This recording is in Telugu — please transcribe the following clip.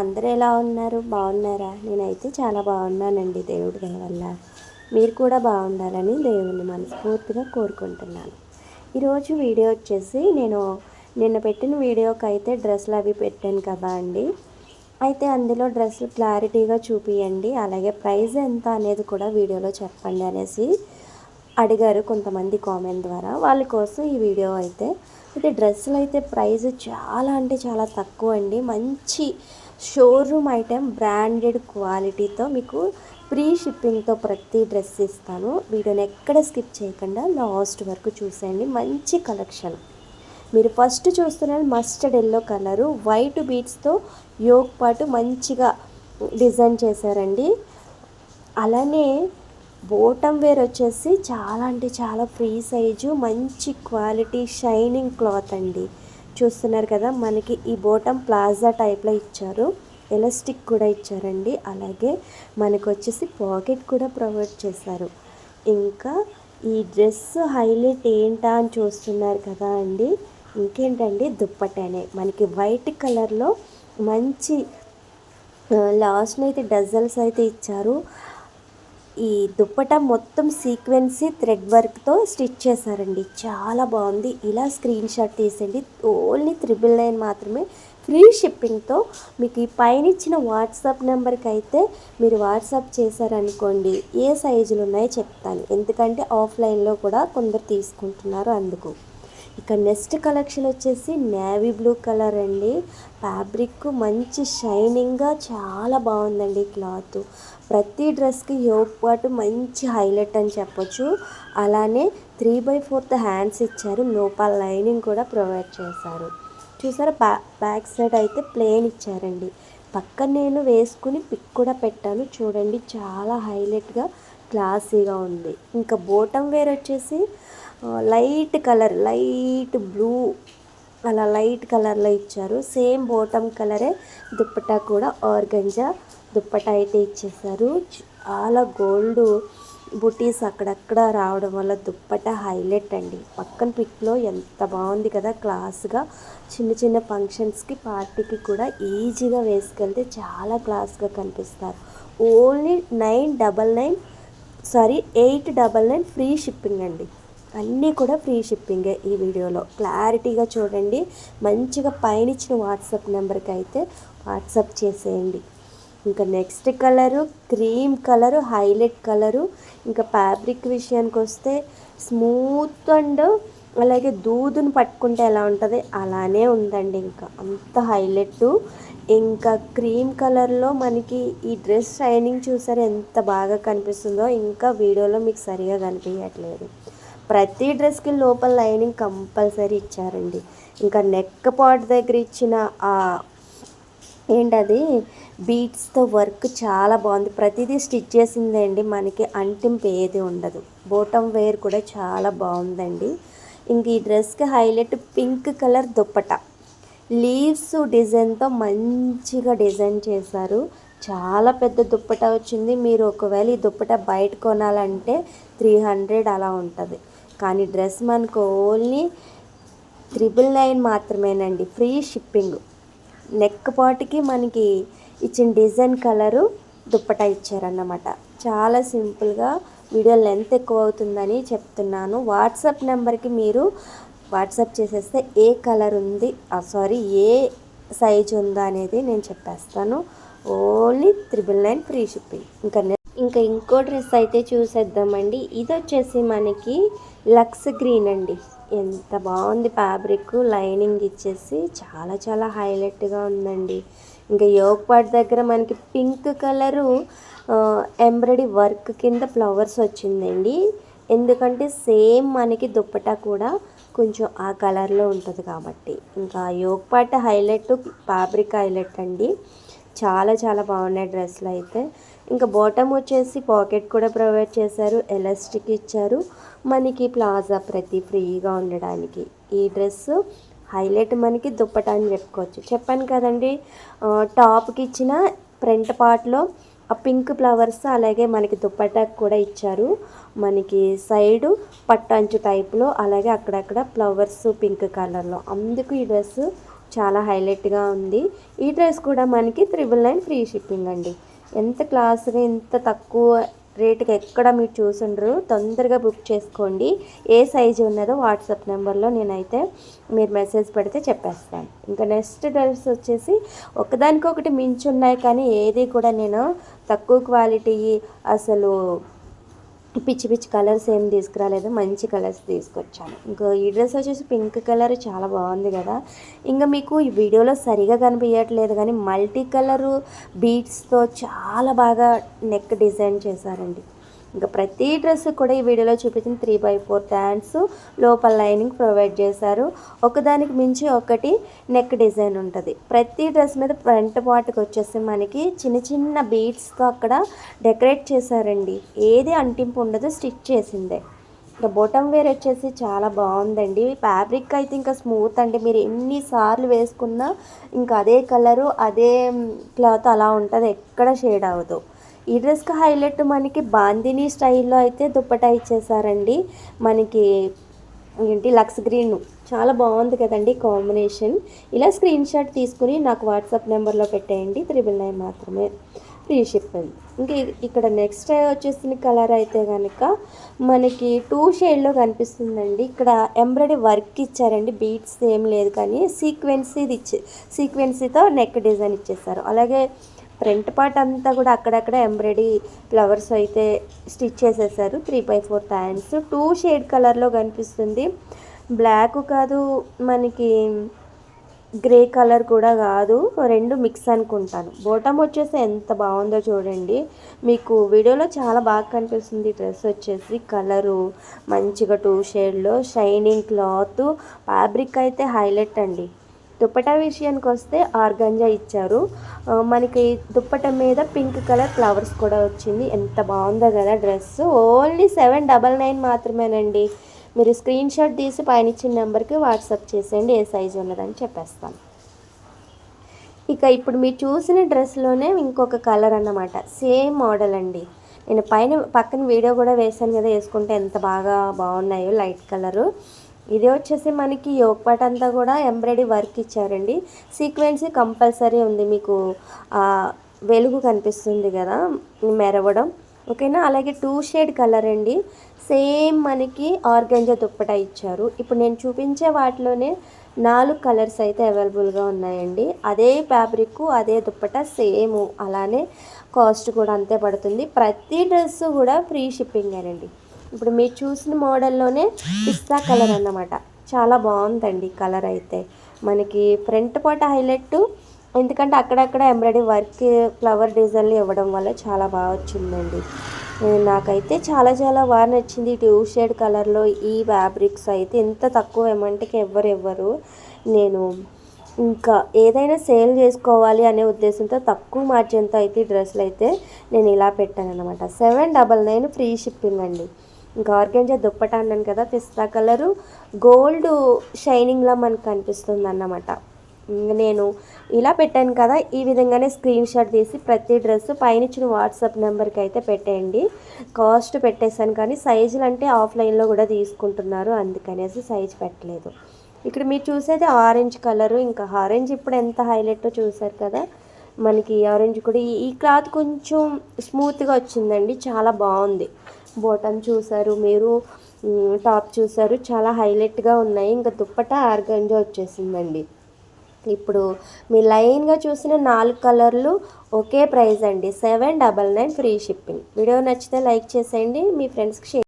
అందరూ ఎలా ఉన్నారు? బాగున్నారా? నేనైతే చాలా బాగున్నానండి దేవుడి దయ వల్ల. మీరు కూడా బాగుండాలని దేవుని మనస్ఫూర్తిగా కోరుకుంటున్నాను. ఈరోజు వీడియో వచ్చేసి నేను నిన్న పెట్టిన వీడియోకి అయితే డ్రెస్సులు అవి పెట్టాను కదా అండి. అయితే అందులో డ్రెస్సులు క్లారిటీగా చూపియండి. అలాగే ప్రైస్ ఎంత అనేది కూడా వీడియోలో చెప్పండి అనేసి అడిగారు కొంతమంది కామెంట్ ద్వారా. వాళ్ళ కోసం ఈ వీడియో అయితే అయితే డ్రెస్సులు అయితే ప్రైస్ చాలా అంటే చాలా తక్కువ అండి. మంచి షోరూమ్ ఐటెం బ్రాండెడ్ క్వాలిటీతో మీకు ఫ్రీ షిప్పింగ్తో ప్రతి డ్రెస్ ఇస్తాను. వీడియోని ఎక్కడ స్కిప్ చేయకుండా లాస్ట్ వరకు చూసేయండి. మంచి కలెక్షన్ మీరు ఫస్ట్ చూస్తున్నది మస్టర్డ్ ఎల్లో కలరు వైట్ బీట్స్తో యోగ్ పాటు మంచిగా డిజైన్ చేశారండి. అలానే బోటం వేర్ వచ్చేసి చాలా అంటే చాలా ఫ్రీ సైజు మంచి క్వాలిటీ షైనింగ్ క్లాత్ అండి. చూస్తున్నారు కదా మనకి ఈ బోటం ప్లాజా టైప్లో ఇచ్చారు. ఎలాస్టిక్ కూడా ఇచ్చారండి. అలాగే మనకు వచ్చేసి పాకెట్ కూడా ప్రొవైడ్ చేశారు. ఇంకా ఈ డ్రెస్ హైలైట్ ఏంటా అని చూస్తున్నారు కదా అండి ఇంకేంటండి? దుప్పటనే. మనకి వైట్ కలర్లో మంచి లాస్ట్ని అయితే డజల్స్ అయితే ఇచ్చారు. ఈ దుప్పట మొత్తం సీక్వెన్సీ థ్రెడ్ వర్క్తో స్టిచ్ చేశారండి. చాలా బాగుంది. ఇలా స్క్రీన్ షాట్ తీసండి ఓన్లీ త్రిబుల్ నైన్ మాత్రమే. ఫ్రీ షిప్పింగ్తో మీకు ఈ పైన ఇచ్చిన వాట్సాప్ నెంబర్కి అయితే మీరు వాట్సాప్ చేశారనుకోండి ఏ సైజులు ఉన్నాయో చెప్తాను. ఎందుకంటే ఆఫ్లైన్లో కూడా కొందరు తీసుకుంటున్నారు అందుకు. ఇక నెక్స్ట్ కలెక్షన్ వచ్చేసి నేవీ బ్లూ కలర్ అండి. ఫ్యాబ్రిక్ మంచి షైనింగ్గా చాలా బాగుందండి క్లాత్. ప్రతి డ్రెస్కి యోగ్ పాటు మంచి హైలైట్ అని చెప్పొచ్చు. అలానే త్రీ బై ఫోర్త్ హ్యాండ్స్ ఇచ్చారు. లోపల లైనింగ్ కూడా ప్రొవైడ్ చేశారు. చూసారా బ్యా బ్యాక్ సైడ్ అయితే ప్లేన్ ఇచ్చారండి. పక్కన నేను వేసుకుని పిక్ కూడా పెట్టాను. చూడండి చాలా హైలైట్గా క్లాసీగా ఉంది. ఇంకా బోటం వేర్ వచ్చేసి లైట్ కలర్ లైట్ బ్లూ అలా లైట్ కలర్లో ఇచ్చారు. సేమ్ బోటమ్ కలరే దుప్పటా కూడా ఆర్గంజా దుప్పటా అయితే ఇచ్చేసారు. చాలా గోల్డ్ బుటీస్ అక్కడక్కడ రావడం వల్ల దుప్పట హైలైట్ అండి. పక్కన పిక్లో ఎంత బాగుంది కదా క్లాస్గా చిన్న చిన్న ఫంక్షన్స్కి పార్టీకి కూడా ఈజీగా వేసుకెళ్తే చాలా క్లాస్గా కనిపిస్తారు. Only nine double nine sorry eight double nine free shipping అండి. అన్నీ కూడా ఫ్రీ షిప్పింగే ఈ వీడియోలో. క్లారిటీగా చూడండి. మంచిగా పైన ఇచ్చిన వాట్సాప్ నెంబర్కి అయితే వాట్సాప్ చేసేయండి. ఇంకా next colour cream colour highlight colour ఇంకా ఫ్యాబ్రిక్ విషయానికి వస్తే స్మూత్ అండ్ అలాగే దూదును పట్టుకుంటే ఎలా ఉంటుంది? అలానే ఉందండి ఇంకా. అంత హైలైట్. ఇంకా క్రీమ్ కలర్లో మనకి ఈ డ్రెస్ షైనింగ్ చూసారు ఎంత బాగా కనిపిస్తుందో. ఇంకా వీడియోలో మీకు సరిగా కనిపించట్లేదు. ప్రతి డ్రెస్కి లోపల లైనింగ్ కంపల్సరీ ఇచ్చారండి. ఇంకా నెక్ పాట్ దగ్గర ఇచ్చిన ఆ ఏంటది? బీట్స్తో వర్క్ చాలా బాగుంది. ప్రతిదీ స్టిచ్ చేసిందే అండి మనకి అంటింపు ఏది ఉండదు. బోటం వేర్ కూడా చాలా బాగుందండి. ఇంక ఈ డ్రెస్కి highlight pink colour dupatta. Leaves డిజైన్తో మంచిగా డిజైన్ చేశారు. చాలా పెద్ద దుప్పట వచ్చింది. మీరు ఒకవేళ ఈ దుప్పట బయట కొనాలంటే త్రీ హండ్రెడ్ అలా ఉంటుంది. కానీ డ్రెస్ మనకు ఓన్లీ త్రిబుల్ నైన్ మాత్రమేనండి. Free shipping. నెక్ పాటుకి మనకి ఇచ్చిన డిజైన్ కలరు దుప్పట ఇచ్చారన్నమాట. చాలా సింపుల్గా వీడియో లెంత్ ఎక్కువ అవుతుందని చెప్తున్నాను. వాట్సాప్ నెంబర్కి మీరు వాట్సాప్ చేసేస్తే ఏ కలర్ ఉంది సారీ ఏ సైజ్ ఉందా అనేది నేను చెప్పేస్తాను. Only triple nine free shipping. ఇంకా ఇంకా ఇంకో డ్రెస్ అయితే చూసేద్దామండి. ఇది వచ్చేసి మనకి లక్స్ గ్రీన్ అండి. ఎంత బాగుంది ఫ్యాబ్రిక్ లైనింగ్ ఇచ్చేసి చాలా చాలా హైలైట్గా ఉందండి. ఇంకా యోగ్ పార్ట్ దగ్గర మనకి పింక్ కలరు ఎంబ్రాయిడరీ వర్క్ కింద ఫ్లవర్స్ వచ్చిందండి. ఎందుకంటే సేమ్ మనకి దుప్పటా కూడా కొంచెం ఆ కలర్లో ఉంటుంది కాబట్టి. ఇంకా yoke part highlight fabric highlight అండి. చాలా చాలా బాగున్నాయి డ్రెస్సులు అయితే. ఇంకా బాటమ్ వచ్చేసి పాకెట్ కూడా ప్రొవైడ్ చేశారు. ఎలాస్టిక్ ఇచ్చారు. మనకి ప్లాజా ప్రతి ఫ్రీగా ఉండడానికి. ఈ డ్రెస్ హైలైట్ మనకి దుప్పట అని చెప్పుకోవచ్చు. చెప్పాను కదండి టాప్కి ఇచ్చిన ఫ్రంట్ పార్ట్లో ఆ పింక్ ఫ్లవర్స్ అలాగే మనకి దుప్పటాకు కూడా ఇచ్చారు. మనకి సైడు పట్టంచు టైప్లో అలాగే అక్కడక్కడ ఫ్లవర్స్ పింక్ కలర్లో అందుకు ఈ డ్రెస్ చాలా హైలైట్గా ఉంది. ఈ డ్రెస్ కూడా మనకి త్రిబుల్ నైన్ ఫ్రీ షిప్పింగ్ అండి. ఎంత క్లాస్గా ఎంత తక్కువ రేటుకి ఎక్కడ మీరు చూసుండ్రు తొందరగా బుక్ చేసుకోండి. ఏ సైజు ఉన్నదో వాట్సాప్ నెంబర్లో నేనైతే మీరు మెసేజ్ పెడితే చెప్పేస్తాను. ఇంకా నెక్స్ట్ డ్రెస్ వచ్చేసి ఒకదానికొకటి మించి ఉన్నాయి కానీ ఏది కూడా నేను తక్కువ క్వాలిటీ అసలు పిచ్చి పిచ్చి కలర్స్ ఏం తీసుకురాలేదు మంచి కలర్స్ తీసుకొచ్చాను. ఇంకా ఈ డ్రెస్ వచ్చేసి పింక్ కలర్ చాలా బాగుంది కదా. ఇంకా మీకు ఈ వీడియోలో సరిగా కనిపించట్లేదు కానీ మల్టీ కలరు బీట్స్తో చాలా బాగా నెక్ డిజైన్ చేశారండి. ఇంకా ప్రతి డ్రెస్ కూడా ఈ వీడియోలో చూపించిన త్రీ బై ఫోర్ హ్యాండ్స్ లోపల లైనింగ్ ప్రొవైడ్ చేశారు. ఒకదానికి మించి ఒకటి నెక్ డిజైన్ ఉంటుంది. ప్రతి డ్రెస్ మీద ఫ్రంట్ పార్ట్కి వచ్చేసి మనకి చిన్న చిన్న బీడ్స్తో అక్కడ డెకరేట్ చేశారండి. ఏది అంటింపు ఉండదు స్టిచ్ చేసిందే. ఇంకా బొటం వేర్ వచ్చేసి చాలా బాగుందండి. ఫ్యాబ్రిక్ అయితే ఇంకా స్మూత్ అండి. మీరు ఎన్నిసార్లు వేసుకున్నా ఇంకా అదే కలరు అదే క్లాత్ అలా ఉంటుంది. ఎక్కడ షేడ్ అవ్వదు. ఈ డ్రెస్కి హైలైట్ మనకి బాందిని స్టైల్లో అయితే దుప్పటా ఇచ్చేసారండి మనకి ఏంటి లక్స్ గ్రీన్. చాలా బాగుంది కదండి కాంబినేషన్. ఇలా స్క్రీన్ షాట్ తీసుకుని నాకు వాట్సాప్ నెంబర్లో పెట్టేయండి. త్రిబుల్ నైన్ మాత్రమే ఫ్రీ షిప్పింగ్. ఇంకా ఇక్కడ నెక్స్ట్ వచ్చేసిన కలర్ అయితే కనుక మనకి టూ షేడ్లో కనిపిస్తుందండి. ఇక్కడ ఎంబ్రాయిడరీ వర్క్ ఇచ్చారండి. బీట్స్ ఏం లేదు కానీ సీక్వెన్సీది ఇచ్చే సీక్వెన్సీతో నెక్ డిజైన్ ఇచ్చేసారు అలాగే ఫ్రంట్ పార్ట్ అంతా కూడా అక్కడక్కడ ఎంబ్రాయిడరీ ఫ్లవర్స్ అయితే స్టిచ్ చేసేసారు. Three by four hands two shade కలర్లో కనిపిస్తుంది. బ్లాక్ కాదు మనకి గ్రే కలర్ కూడా కాదు. రెండు మిక్స్ అనుకుంటాను. బోటమ్ వచ్చేసి ఎంత బాగుందో చూడండి. మీకు వీడియోలో చాలా బాగా కనిపిస్తుంది డ్రెస్ వచ్చేసి. కలరు మంచిగా టూ షేడ్లో. Shining cloth. ఫ్యాబ్రిక్ అయితే హైలైట్ అండి. దుప్పటా విషయానికి వస్తే ఆర్గంజా ఇచ్చారు. మనకి దుప్పట మీద పింక్ కలర్ ఫ్లవర్స్ కూడా వచ్చింది. ఎంత బాగుందో కదా dress. Only seven double nine మాత్రమేనండి. మీరు స్క్రీన్ షాట్ తీసి పైన ఇచ్చిన నెంబర్కి వాట్సాప్ చేసేయండి. ఏ సైజు ఉన్నదని చెప్పేస్తాను ఇక ఇప్పుడు మీరు చూసిన డ్రెస్లోనే ఇంకొక కలర్ అన్నమాట. సేమ్ మోడల్ అండి. నేను పైన పక్కన వీడియో కూడా వేసాను కదా వేసుకుంటే ఎంత బాగా బాగున్నాయో లైట్ కలరు. ఇది వచ్చేసి మనకి యోగపాట్ అంతా కూడా ఎంబ్రాయిడరీ వర్క్ ఇచ్చారండి. సీక్వెన్సీ కంపల్సరీ ఉంది మీకు. వెలుగు కనిపిస్తుంది కదా మెరవడం. ఓకేనా? అలాగే టూ షేడ్ కలర్ అండి. సేమ్ మనకి ఆర్గంజా దుప్పట ఇచ్చారు. ఇప్పుడు నేను చూపించే వాటిలోనే నాలుగు కలర్స్ అయితే అవైలబుల్గా ఉన్నాయండి. అదే ఫ్యాబ్రిక్ అదే దుప్పట సేమ్. అలానే కాస్ట్ కూడా అంతే పడుతుంది. ప్రతి డ్రెస్ కూడా ఫ్రీ షిప్పింగేనండి. ఇప్పుడు మీరు చూసిన మోడల్లోనే పిస్తా కలర్ అన్నమాట. చాలా బాగుందండి కలర్ అయితే. మనకి ఫ్రంట్ పాట హైలైట్ ఎందుకంటే అక్కడక్కడ ఎంబ్రాయిడరీ వర్క్ ఫ్లవర్ డిజైన్లు ఇవ్వడం వల్ల చాలా బాగా వచ్చిందండి. నాకైతే చాలా చాలా బాగా నచ్చింది ట్యూ షేడ్ కలర్లో ఈ ఫ్యాబ్రిక్స్ అయితే. ఎంత తక్కువ అమౌంట్కి ఎవ్వరు ఇవ్వరు. నేను ఇంకా ఏదైనా సేల్ చేసుకోవాలి అనే ఉద్దేశంతో తక్కువ మార్జిన్తో అయితే ఈ డ్రెస్సులు అయితే నేను ఇలా పెట్టాను అనమాట seven double nine free shipping అండి. ఇంకా ఆర్గెంజా దుప్పట అన్నాను కదా పిస్తా కలరు. గోల్డ్ షైనింగ్లా మనకు కనిపిస్తుంది అన్నమాట నేను ఇలా పెట్టాను కదా ఈ విధంగానే స్క్రీన్ షాట్ తీసి ప్రతి డ్రెస్ పైన ఇచ్చిన వాట్సాప్ నెంబర్కి అయితే పెట్టేయండి. కాస్ట్ పెట్టేశాను కానీ సైజులు అంటే ఆఫ్లైన్లో కూడా తీసుకుంటున్నారు అందుకనేసి సైజ్ పెట్టలేదు. ఇక్కడ మీరు చూసేది ఆరెంజ్ కలరు ఇంకా ఆరెంజ్ ఇప్పుడు ఎంత హైలైట్ చూసారు కదా. మనకి ఆరెంజ్ కూడా ఈ క్లాత్ కొంచెం స్మూత్గా వచ్చిందండి చాలా బాగుంది. బోటమ్ చూసారు మీరు టాప్ చూసారు చాలా హైలైట్గా ఉన్నాయి. ఇంకా దుప్పట ఆర్గంజా వచ్చేసిందండి. ఇప్పుడు మీ లైన్గా చూసిన నాలుగు కలర్లు ఒకే ప్రైస్ అండి. Seven double nine free shipping. Video నచ్చితే లైక్ చేసేయండి. మీ ఫ్రెండ్స్కి షేర్